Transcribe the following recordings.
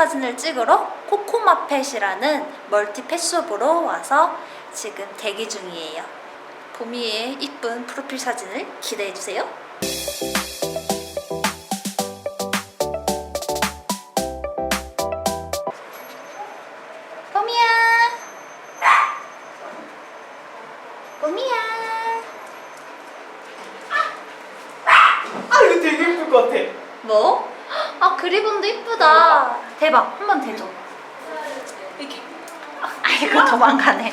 사진을 찍으러 코코마펫이라는 멀티 펫숍으로 와서 지금 대기 중이에요. 보미의 이쁜 프로필 사진을 기대해 주세요. 보미야. 보미야. 아 이거 되게 예쁠 것 같아. 뭐? 아 그리본도 이쁘다. 대박. 한 번 대줘. 이렇게. 아이고 도망가네.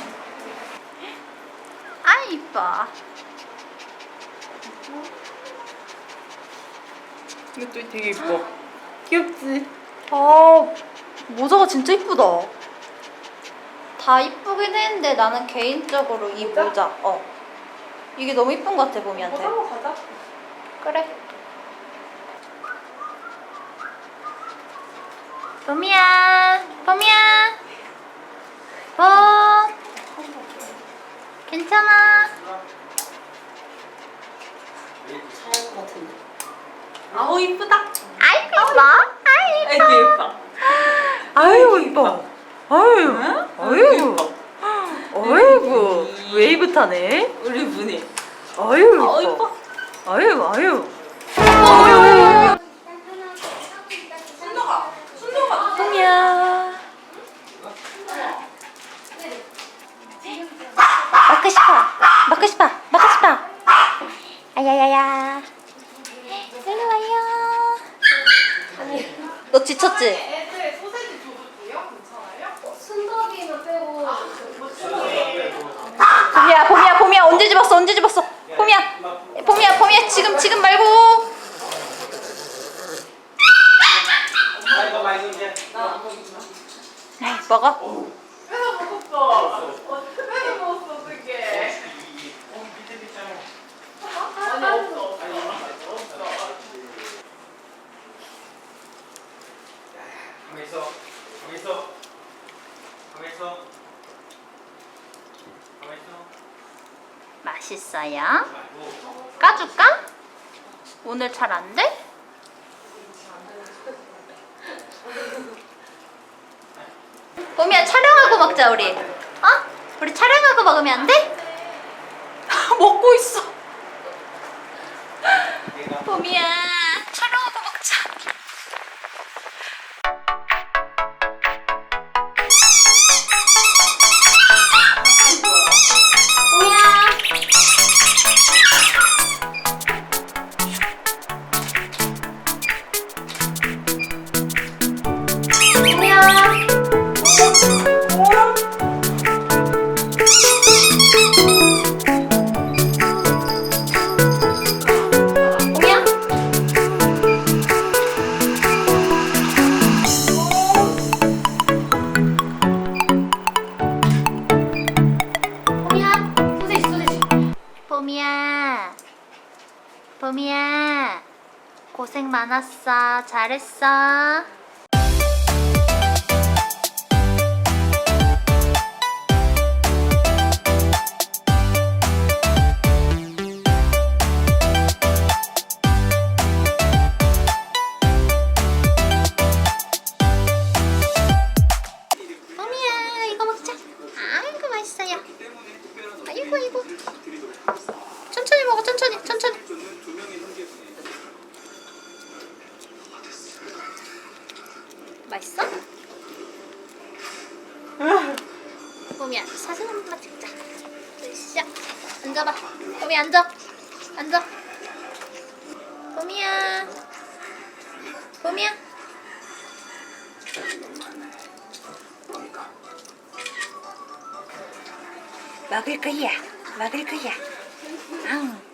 아 이뻐. 이것도 되게 예뻐. 귀엽지? 아 모자가 진짜 이쁘다. 다 이쁘긴 했는데 나는 개인적으로 이 모자? 모자. 어. 이게 너무 이쁜 것 같아 보미한테. 가자. 그래. 봄이야, 봄이야. 봄. 괜찮아. 것 같은데. 아우 이쁘다. 아이고 이뻐. 아이 아이고 예뻐. 아이고 이뻐. 아유. 응? 아이고. 아이고. 웨이브 타네. 우리 분이. 아유 어 이뻐. 이뻐. 아유 아유. 너 지쳤지? 애들 소세지 줘도 돼요? 괜찮아요? 순덕이는 빼고 봄이야, 봄이야, 봄이야. 언제 집었어? 언제 집었어? 봄이야, 봄이야, 봄이야. 지금 지금 말고. 아이, 먹어. 먹었어 뺏어 먹었어 어떡해 아니 없어 없어 없어 가만 있어. 가만 있어. 가만 있어. 가만 있어. 맛있어요? 말고. 까줄까? 오늘 잘 안 돼? 봄이야 촬영하고 먹자 우리 어? 우리 촬영하고 먹으면 안 돼? 먹고 있어 봄이야 봄이야. 고생 많았어. 잘했어 맛있어? 봄이야 사진 한 번만 찍자. 으쌰 앉아봐. 봄이 앉아. 앉아. 봄이야. 봄이야. 먹을 거야. 먹을 거야. 앙